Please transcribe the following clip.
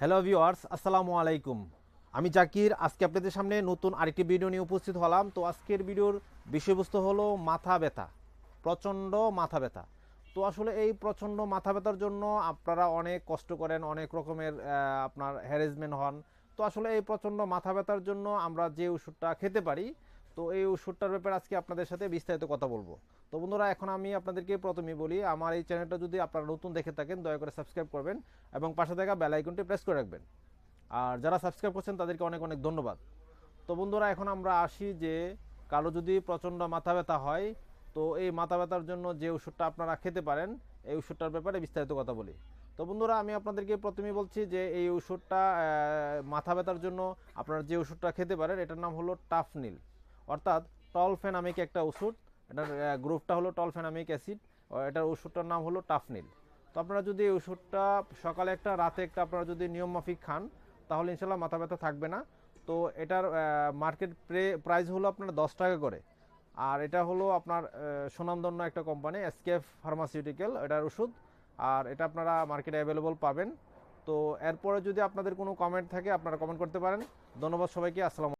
Hello viewers আসসালামু আলাইকুম। আমি জাকির, আজকে আপনাদের সামনে নতুন আরেকটি ভিডিও নিয়ে উপস্থিত হলাম। তো আজকের ভিডিওর বিষয়বস্তু হলো মাথা ব্যথা, প্রচণ্ড মাথা ব্যথা। তো আসলে এই প্রচণ্ড মাথা ব্যথার জন্য আপনারা অনেক কষ্ট করেন, অনেক রকমের আপনার হ্যারেসমেন্ট হন। তো আসলে এই প্রচণ্ড মাথা ব্যথার জন্য আমরা যে ওষুধটা খেতে পারি তো এই ওষুধটার ব্যাপারে আজকে আপনাদের সাথে বিস্তারিত কথা বলব। তো বন্ধুরা, এখন আমি আপনাদেরকে প্রথমেই বলি, আমার এই চ্যানেলটা যদি আপনারা নতুন দেখে থাকেন, দয়া করে সাবস্ক্রাইব করবেন এবং পাশে থাকা বেল আইকনটি প্রেস করে রাখবেন। আর যারা সাবস্ক্রাইব করছেন, তাদেরকে অনেক অনেক ধন্যবাদ। তো বন্ধুরা, এখন আমরা আসি যে, কারও যদি প্রচণ্ড মাথা ব্যথা হয়, তো এই মাথা ব্যথার জন্য যে ওষুধটা আপনারা খেতে পারেন, এই ওষুধটার ব্যাপারে বিস্তারিত কথা বলি। তো বন্ধুরা, আমি আপনাদেরকে প্রথমেই বলছি যে, এই ওষুধটা মাথা ব্যথার জন্য আপনারা যে ওষুধটা খেতে পারেন, এটার নাম হলো টাফনিল। অর্থাৎ টলফেনামিক একটা ওষুধ, এটার গ্রুপটা হলো টলফেনামিক অ্যাসিড এটার ওষুধটার নাম হলো টাফনিল। তো আপনারা যদি এই ওষুধটা সকালে একটা, রাতে একটা আপনারা যদি নিয়ম মাফিক খান, তাহলে ইনশাল্লাহ মাথা ব্যথা থাকবে না। তো এটার মার্কেট প্রে, প্রাইস হলো আপনার দশ টাকা করে। আর এটা হলো আপনার সুনামধন্য একটা কোম্পানি, এসকেএফ ফার্মাসিউটিক্যাল, এটার ওষুধ। আর এটা আপনারা মার্কেটে অ্যাভেলেবল পাবেন। তো এরপরে যদি আপনাদের কোনো কমেন্ট থাকে, আপনারা কমেন্ট করতে পারেন। ধন্যবাদ সবাইকে, আসসালাম